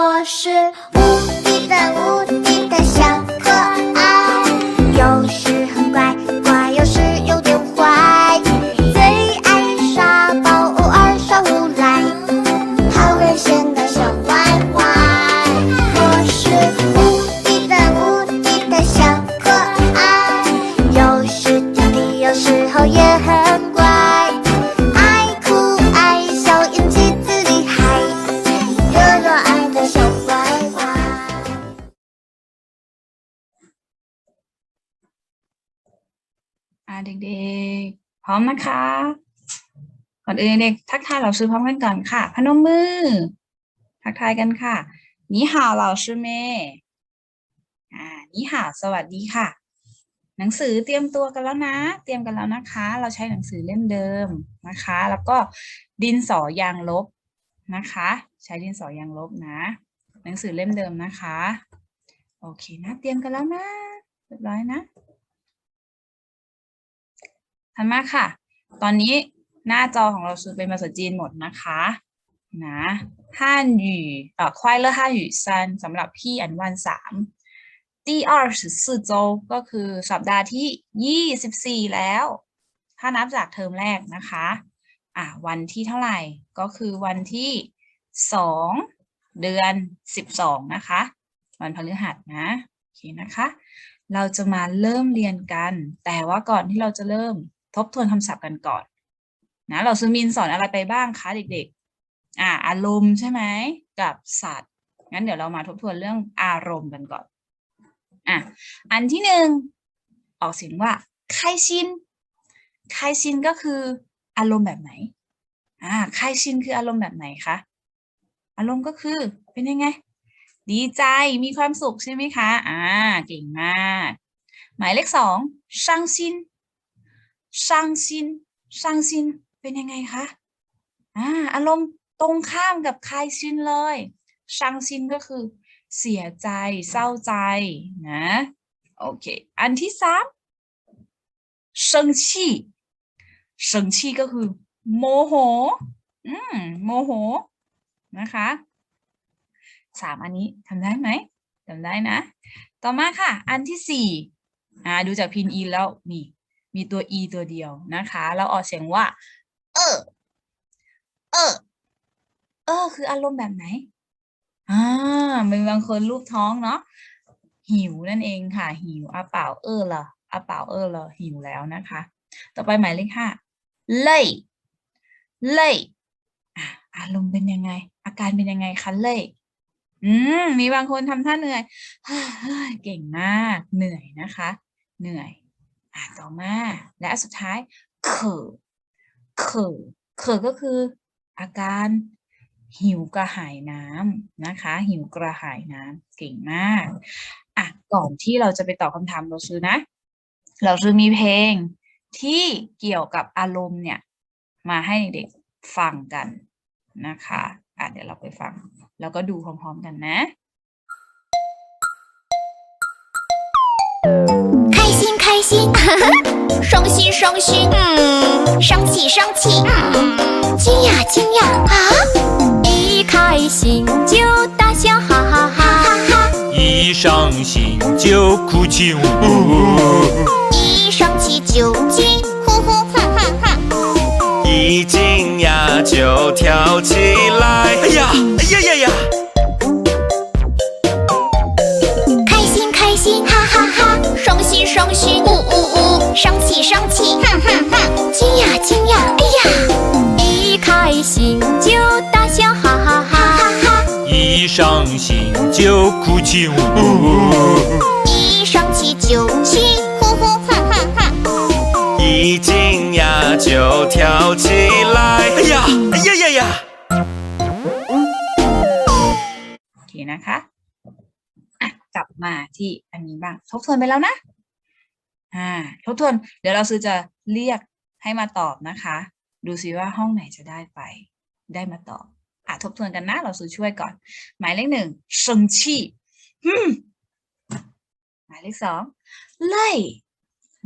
我是无敌的无敌的小 เด็กๆ พร้อมนะคะ ก่อนอื่นเด็กทักทายเราซื้อพร้อมกันก่อนค่ะ พนมมือ ทักทายกันค่ะนี่ห่าวเราชื่อเมอ่านี่ห่าวสวัสดีค่ะ หนังสือเตรียมตัวกันแล้วนะ เตรียมกันแล้วนะคะ เราใช้หนังสือเล่มเดิมนะคะ แล้วก็ดินสอยางลบนะคะ ใช้ดินสอยางลบนะ หนังสือเล่มเดิมนะคะ โอเคนะ เตรียมกันแล้วนะเรียบร้อยนะถัดมาค่ะ ตอนนี้หน้าจอของเราคือเป็นภาษาจีนหมดนะคะนะฮั่นหยู่เอ่อควายเลอร์ฮั่นหยู่ซันสำหรับพี่อันวันสาม第二十四周ก็คือสัปดาห์ที่ยี่สิบสี่แล้ว ถ้านับจากเทอมแรกนะคะ อ่ะวันที่เท่าไหร่ก็คือวันที่สองเดือนสิบสองนะคะ วันพฤหัสนะโอเคนะคะ เราจะมาเริ่มเรียนกัน แต่ว่าก่อนที่เราจะเริ่ม ทบทวนคำศัพท์กันก่อนนะเราซื้อมินสอนอะไรไปบ้างคะเด็กๆอ่าอารมณ์ใช่ไหมกับสัตว์งั้นเดี๋ยวเรามาทบทวนเรื่องอารมณ์กันก่อนอะอันที่หนึ่งออกเสียงว่าไคชินไคชินก็คืออารมณ์แบบไหนอ่าไคชินคืออารมณ์แบบไหนคะอารมณ์ก็คือเป็นยังไง ดีใจมีความสุขใช่ไหมคะอ่าเก่งมาก หมายเลขสองช่างซิน ซังซินซังซินเป็นยังไงคะอ่าอารมณ์ตรงข้ามกับคายซินเลยซังซินก็คือ เสียใจ เศร้าใจนะโอเค อันที่สามเซิงชี่เซิงชี่ก็คือ โมโห อืมโมโห นะคะสามอันนี้ทำได้ไหมทำได้นะ ต่อมาค่ะ อันที่สี่อ่าดูจากพินอีแล้วนี่ มีตัว e ตัวเดียวนะคะ เราออกเสียงว่า เออ เออ เออ คืออารมณ์แบบไหน อ่าเป็นบางคนรูปท้องเนาะ หิวนั่นเองค่ะ หิวอาเปล่าเออเหรออาเปล่าเออเหรอหิวแล้วนะคะ ต่อไปหมายเลขห้าเล่ยเล่ยอะอารมณ์เป็นยังไง อาการเป็นยังไงคะเล่ยอืม มีบางคนทำท่าเหนื่อย เก่งมาก เหนื่อยนะคะ เหนื่อย อะต่อมา และสุดท้ายเขอเขอเขอก็คืออาการหิวกระหายน้ำนะคะ หิวกระหายน้ำเก่งมากอะก่อนที่เราจะไปตอบคำถามเราซื้อนะ เราซื้อมีเพลงที่เกี่ยวกับอารมณ์เนี่ย มาให้เด็กฟังกันนะคะอะเดี๋ยวเราไปฟัง แล้วก็ดูพร้อมๆกันนะ开心。开心，伤心伤心，嗯，生气生气，嗯，惊讶惊讶。啊，一开心就大笑，哈哈哈！哈哈，一伤心就哭泣，呜呜。呜一生气就急，呼呼哼哼哼，一惊讶就跳起来，哎呀，哎呀呀呀！生气生气，哼哼哼，惊讶惊讶，哎呀，一开心就大笑，哈哈哈！哈哈，一伤心就哭泣，呜呜呜一生气就急，呼呼哼哼哼，一惊讶就跳起来，哎呀，哎呀呀呀！ โอเคนะคะ อ่ะ กลับมาที่อันนี้บ้าง ทบทวนไปแล้วนะ อ่าทบทวนเดี๋ยวเราซื้อจะเรียกให้มาตอบนะคะ ดูซิว่าห้องไหนจะได้ไป ได้มาตอบอะทบทวนกันนะ เราซื้อช่วยก่อน หมายเลขหนึ่งเฉิงชี่หมายเลขสองเล่ย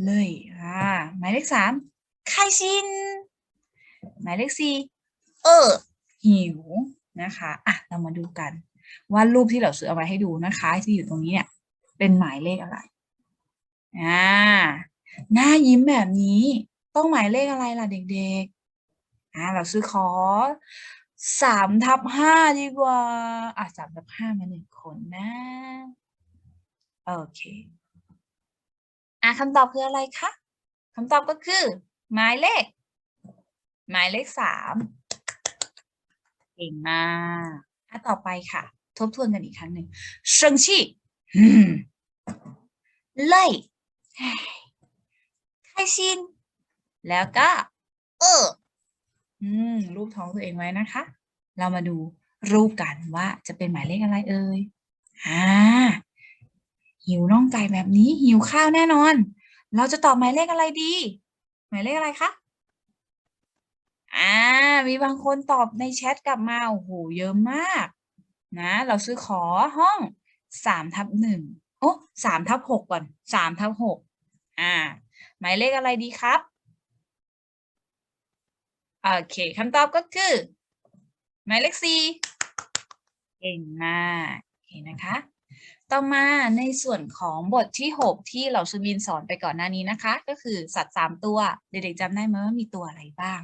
เล่ยอ่าหมายเลขสามไข่ชินหมายเลขสี่เออ หิวนะคะอะเรามาดูกันว่ารูปที่เราซื้อเอาไว้ให้ดูนะคะ ที่อยู่ตรงนี้เนี่ย เป็นหมายเลขอะไร อ่าหน้ายิ้มแบบนี้ต้องหมายเลขอะไรล่ะเด็กๆอ่าเราซื้อขอสามทับห้าดีกว่า อะสามทับห้ามาหนึ่งคนนะ โอเค อะคำตอบคืออะไรคะคำตอบก็คือ หมายเลข หมายเลขสามเก่งมากอะต่อไปค่ะ ทบทวนกันอีกครั้งหนึ่งเชิงชี่เล่ 开心แล้วก็เอออืม รูปท้องตัวเองไว้นะคะ เรามาดูรูปกันว่าจะเป็นหมายเลขอะไรเอ่ยอ่าหิวน่องไก่แบบนี้ หิวข้าวแน่นอน เราจะตอบหมายเลขอะไรดี หมายเลขอะไรคะอ่ามีบางคนตอบในแชทกลับมาโอ้โหเยอะมาก นะ เราซื้อขอห้องสามทับหนึ่ง โอ้สามทับหกก่อนสามทับหกอ่า หมายเลขอะไรดีครับ โอเคคำตอบก็คือ หมายเลขสี่เก่งมากโอเคนะคะ ต่อมาในส่วนของบทที่ 6 ที่เราซูบินสอนไปก่อนหน้านี้นะคะ ก็คือสัตว์สามตัว เด็กๆจำได้ไหมว่ามีตัวอะไรบ้าง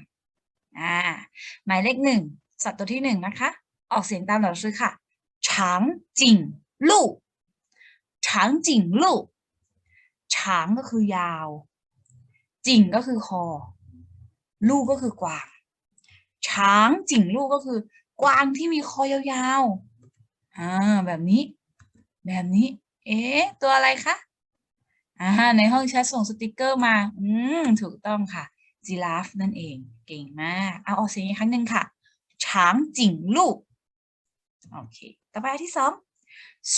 อ่าหมายเลขหนึ่งสัตว์ตัวที่หนึ่งนะคะ ออกเสียงตามเราซื้อค่ะ ช้างจิงลู่ ช้างจิ่งลู่ช้างก็คือยาว จิ่งก็คือคอ ลู่ก็คือกวางช้างจิ่งลู่ก็คือ กวางที่มีคอยาวๆอ่าแบบนี้ แบบนี้ เอ๊ะตัวอะไรคะอ่าในห้องแชทส่งสติกเกอร์มา อืมถูกต้องค่ะจีราฟนั่นเอง เก่งมากเอาออกเสียงอีกครั้งหนึ่งค่ะช้างจิ่งลู่โอเค ต่อไปที่สอง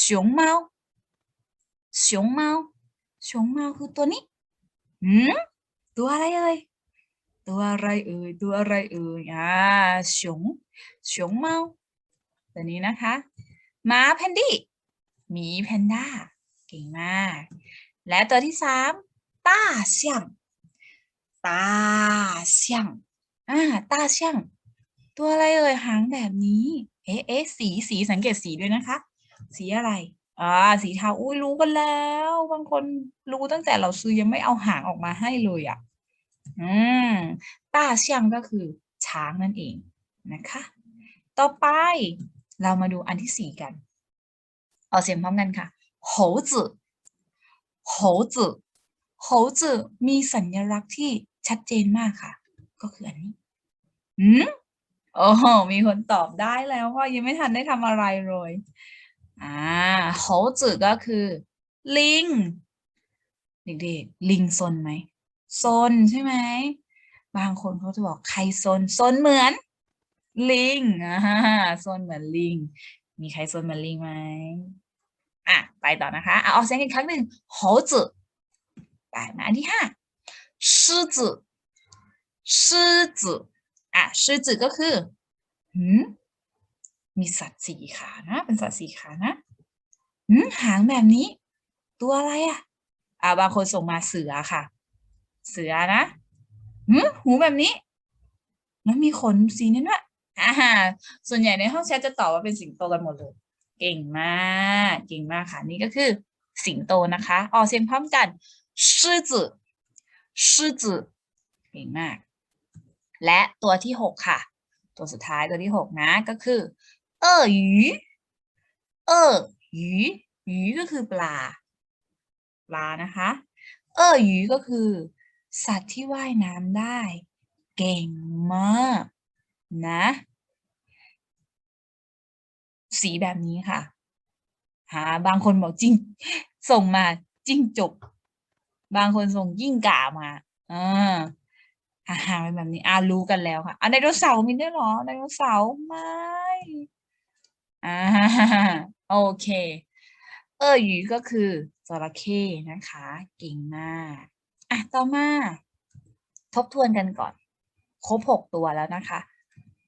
熊猫熊猫熊猫คือตัวนี้ หืม ตัวอะไรเอ่ย ตัวอะไรเอ่ย ตัวอะไรเอ่ย อ่า熊熊猫ตัวนี้นะคะหมาแพนดี้หมีแพนด้า เก่งมาก และตัวที่สามต้าเสี่ยงต้าเสี่ยงอ่าต้าเสี่ยง ตัวอะไรเอ่ยหางแบบนี้ เอ๊ะเอ๊ะสีสีสังเกตสีด้วยนะคะ สีอะไร อ่าสีเทาอุ้ยรู้กันแล้ว บางคนรู้ตั้งแต่เราซื้อยังไม่เอาหางออกมาให้เลยอ่ะ อืมต้าเสี่ยงก็คือช้างนั่นเองนะคะ ต่อไป เรามาดูอันที่สี่กัน ออกเสียงพร้อมกันค่ะ猴子猴子猴子มีสัญลักษณ์ที่ชัดเจนมากค่ะ ก็คืออันนี้อืมโอ้โหมีคนตอบได้แล้วว่ายังไม่ทันได้ทำอะไรเลย อ่าโหจือก็คือ ลิง เด็กๆ ลิงซนไหมซนใช่ไหม บางคนเขาจะบอกใครซนซนเหมือน ลิงอ่าซนเหมือนลิง มีใครซนเหมือนลิงไหมอะไปต่อนะคะเอาอเสียงอีกครั้งหนึ่งโหจือไปมานที่ห้าซื่อจือซื่อจืออะซื่จือก็คือหืม มีสัตว์สี่ขานะ เป็นสัตว์สี่ขานะหืมหางแบบนี้ ตัวอะไรอะ อ่าบางคนส่งมาเสือค่ะ เสือนะหืมหูแบบนี้ แล้วมีขนสีนั้นวะอ่าส่วนใหญ่ในห้องแชทจะตอบว่าเป็นสิงโตกันหมดเลย เก่งมากเก่งมากค่ะ นี่ก็คือ สิงโตนะคะออเสียงพร้อมกันซื่อจือซื่อจือเก่งมาก และตัวที่หกค่ะ ตัวสุดท้ายตัวที่หกนะก็คือ เอ่อหยูเออหยูหยูก็คือปลา ปลานะคะ เออหยูก็คือ สัตว์ที่ว่ายน้ำได้ เก่งมากนะ สีแบบนี้ค่ะ หา บางคนบอกจริง ส่งมาจิ้งจกบางคนส่งยิ่งก่ามาอ่าอาหารเป็นแบบนี้อารู้กันแล้วค่ะอะไดโนเสาร์มีด้วยเหรอไดโนเสาร์ไม่ อ่าโอเค เออหยูก็คือจระเข้นะคะ เก่งมากอ่ะต่อมา ทบทวนกันก่อน ครบหกตัวแล้วนะคะ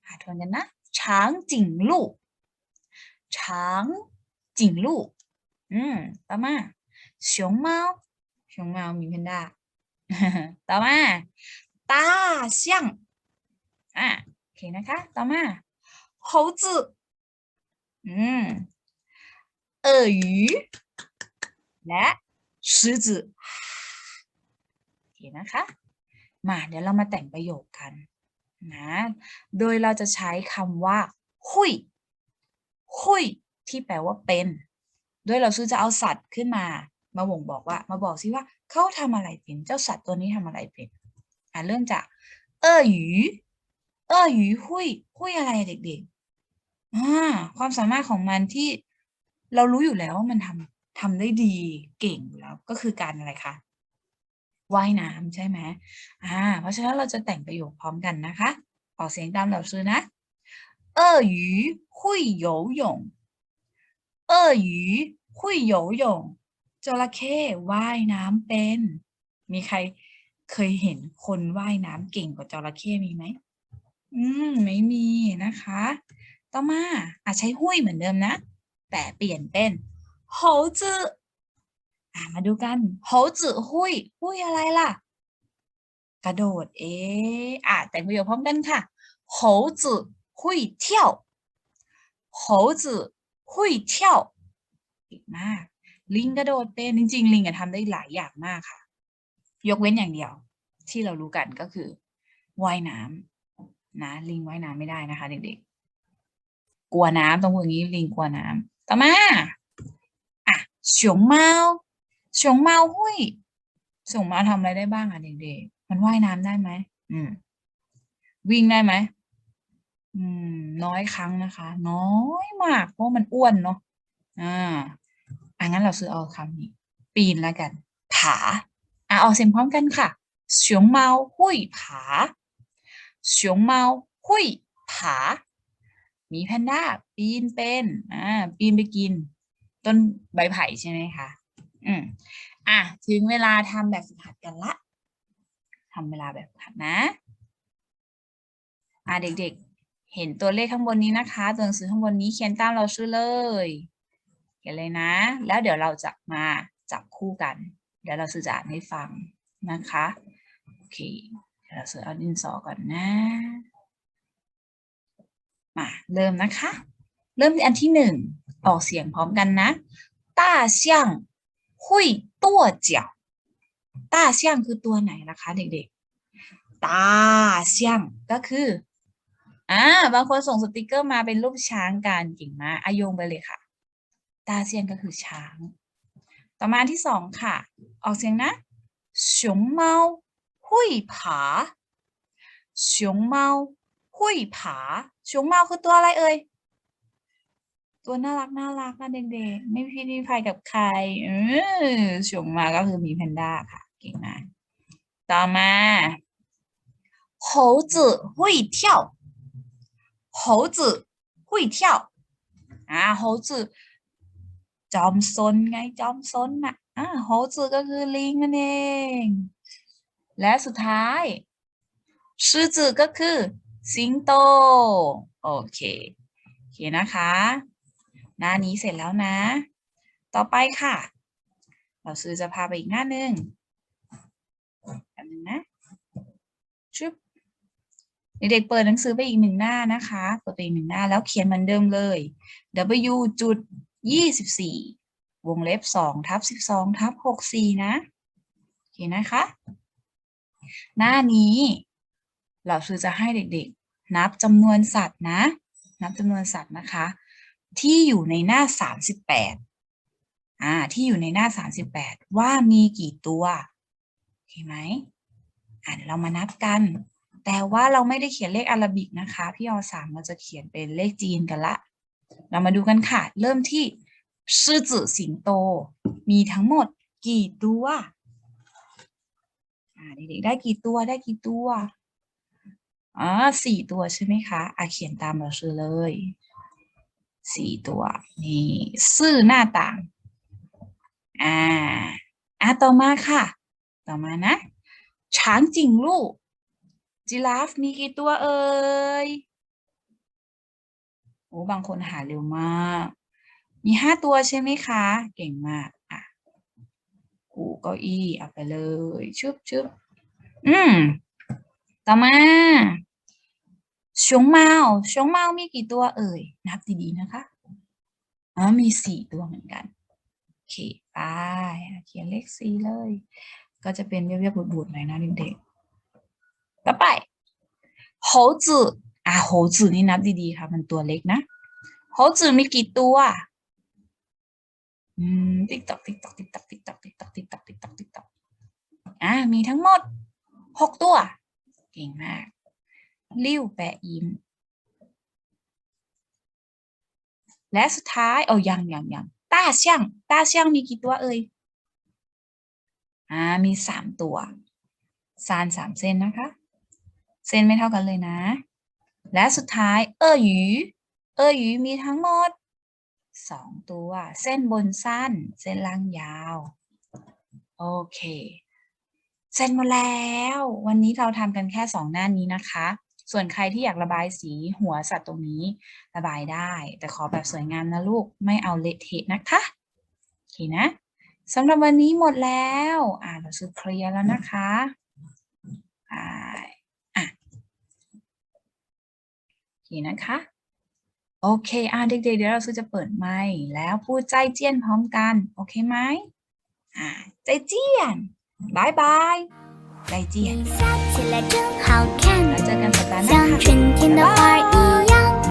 หาทวนกันนะ ช้างจิ่งลูก ช้างจิ่งลูก อืม ต่อมา熊猫熊猫มีแพนด้า ต่อมา大象อ่ะโอเคนะคะ ต่อมา猴子 อืมเอ่ยและซื้อจือโอเคนะคะ มาเดี๋ยวเรามาแต่งประโยคกันนะ โดยเราจะใช้คำว่า หุย หุย ที่แปลว่าเป็น โดยเราซื้อจะเอาสัตว์ขึ้นมา มาบ่งบอกว่า มาบอกซิว่าเขาทำอะไรเป็น เจ้าสัตว์ตัวนี้ทำอะไรเป็น อ่าเริ่มจาก เออหยูเออหยูหุย หุยอะไรเด็กๆอ่า ความสามารถของมันที่เรารู้อยู่แล้วว่ามันทำทำได้ดีเก่งแล้วก็คือการอะไรคะว่ายน้ำใช่ไหมอ่า เพราะฉะนั้นเราจะแต่งประโยคพร้อมกันนะคะ ออกเสียงตามเหล่าซื้อนะเออหยูหุยโยยงเออหยูหุยโยยงจระเข้ว่ายน้ำเป็น มีใครเคยเห็นคนว่ายน้ำเก่งกว่าจระเข้มีไหมอืม ไม่มีนะคะ ต่อมาอาจใช้ห้วยเหมือนเดิมนะ แต่เปลี่ยนเป็นโหจื้อมาดูกันโหจื้อห้วยห้วยอะไรล่ะ กระโดด เอ๊ะอะแต่งประโยคพร้อมกันค่ะโหจื้อห้วยเที่ยวโหจื้อห้วยเที่ยวอีกมาก ลิงกระโดดเป็นจริง ๆ ลิงอะทำได้หลายอย่างมากค่ะ ยกเว้นอย่างเดียว ที่เรารู้กันก็คือว่ายน้ำนะ ลิงว่ายน้ำไม่ได้นะคะเด็กๆ กลัวน้ำต้องพูดอย่างนี้ลิงกลัวน้ำ ต่อมาอะฉงเมาฉงเมาหุ้ยฉงเมาทำอะไรได้บ้างอะเด็กๆมันว่ายน้ำได้ไหมอืม วิ่งได้ไหมอืม น้อยครั้งนะคะ น้อยมาก เพราะมันอ้วนเนาะอ่าอะงั้นเราซื้อเอาคำนี้ ปีนแล้วกัน ผาอะออกเสียงพร้อมกันค่ะเฉียงเมาหุ้ยผาเฉียงเมาหุ้ยผา มีแพนด้าปีนเป็นอ่าปีนไปกิน ต้นใบไผ่ใช่ไหมคะอืมอะถึงเวลาทำแบบฝึกหัดกันละทำเวลาแบบฝึกหัดนะอะเด็กๆ เห็นตัวเลขข้างบนนี้นะคะ ตัวหนังสือข้างบนนี้เขียนตามเราชื่อเลยเขียนเลยนะ แล้วเดี๋ยวเราจะมาจับคู่กัน เดี๋ยวเราสื่อจะอ่านให้ฟังนะคะ โอเค เดี๋ยวเราสื่อเอาดินสอก่อนนะ มาเริ่มนะคะ เริ่มอันที่หนึ่งออกเสียงพร้อมกันนะต้าเซียงหุยตัวเจียวตาเซียงคือตัวไหนนะคะ เด็กๆต้าเซียงก็คืออ่าบางคนส่งสติกเกอร์มาเป็นรูปช้างการกิ่งมาอายงไปเลยค่ะตาเซียนก็คือช้าง ต่อมาที่สองค่ะ ออกเสียงนะชงเมาหุยผาชงเมาหุยผา 猫会爬熊猫คือตัวอะไรเอ่ย ตัวน่ารักน่ารักนะเด็กๆ ไม่พี่นี่ภัยกับใครเออ熊猫ก็คือหมีแพนด้าค่ะ เก่งมาก ต่อมา猴子会跳猴子会跳อ่า猴子จอมซนไงจอมซนน่ะอ่า猴子ก็คือลิงนั่นเอง และสุดท้าย狮子ก็คือ สิงโต โอเคโอเคนะคะ หน้านี้เสร็จแล้วนะ ต่อไปค่ะ เราซื้อจะพาไปอีกหน้าหนึ่งแป๊บนึงนะชุบเด็กๆเปิดหนังสือไปอีกหนึ่งหน้านะคะเปิดไปอีกหนึ่งหน้าแล้วเขียนเหมือนเดิมเลย W จุดยี่สิบสี่วงเล็บสองทับสิบสองทับหกสี่นะ โอเคนะคะ หน้านี้ เราคือจะให้เด็กๆ นับจำนวนสัตว์นะ นับจำนวนสัตว์นะคะ ที่อยู่ในหน้าสามสิบแปดอ่าที่อยู่ในหน้าสามสิบแปดว่ามีกี่ตัวโอเคไหมอ่าเดี๋ยวเรามานับกัน แต่ว่าเราไม่ได้เขียนเลขอาราบิกนะคะ พี่อสามเราจะเขียนเป็นเลขจีนกันละ เรามาดูกันค่ะ เริ่มที่狮子สิงโต มีทั้งหมดกี่ตัวเด็กๆได้กี่ตัวได้กี่ตัว อ่าสี่ตัวใช่ไหมคะอะเขียนตามเราชื่อเลยสี่ตัวนี่ซื่อหน้าต่างอ่าอะต่อมาค่ะ ต่อมานะช้างจริงลูกจิราฟมีกี่ตัวเอ่ยโอ้บางคนหาเร็วมาก มีห้าตัวใช่ไหมคะ เก่งมากอะกูเก้าอี้เอาไปเลยชึบชึบอืม ต่อมาชงเมาชงเมามีกี่ตัวเอ่ย นับดีๆนะคะอ๋อมีสี่ตัวเหมือนกัน โอเคไปเขียนเลขสี่เลย ก็จะเป็นเรียบๆบูดๆหน่อยนะเด็กๆต่อไป猴子อะ猴子นี่นับดีๆค่ะ มันตัวเล็กนะ猴子มีกี่ตัวอืมติ๊ตอกติ๊กตอกติ๊กตอกติ๊กตอกติ๊กตอกติ๊กตอกติ๊กตอกติ๊กตอกอะมีทั้งหมดหกตัว เก่งมากริ้วแปะยิ้ม และสุดท้าย เอายังยังยังต้าเชียงต้าเชียงมีกี่ตัวเอ่ย อ่า มีสามตัว ซานสามเส้นนะคะ เส้นไม่เท่ากันเลยนะ และสุดท้าย เออหยูเออหยูมีทั้งหมดสองตัว เส้นบนสั้น เส้นล่างยาว โอเค เสร็จหมดแล้ว วันนี้เราทำกันแค่สองหน้านี้นะคะ ส่วนใครที่อยากระบายสีหัวสัตว์ตรงนี้ระบายได้ แต่ขอแบบสวยงามนะลูก ไม่เอาเละเทะนะคะโอเคนะสำหรับวันนี้หมดแล้ว อ่าเราซื้อเคลียร์แล้วนะคะไปอะโอเคนะคะ โอเค อะเด็กๆเดี๋ยวเราซื้อจะเปิดไมค์แล้วพูดใจเจียนพร้อมกัน โอเคไหมอ่าใจเจียน 拜拜，再见。笑起来真好看，像春天的花一样，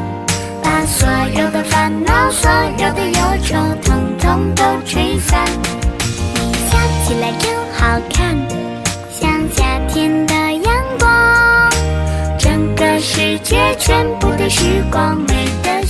把所有的烦恼、所有的忧愁，统统都吹散。你笑起来真好看，像夏天的阳光，整个世界全部的时光美得。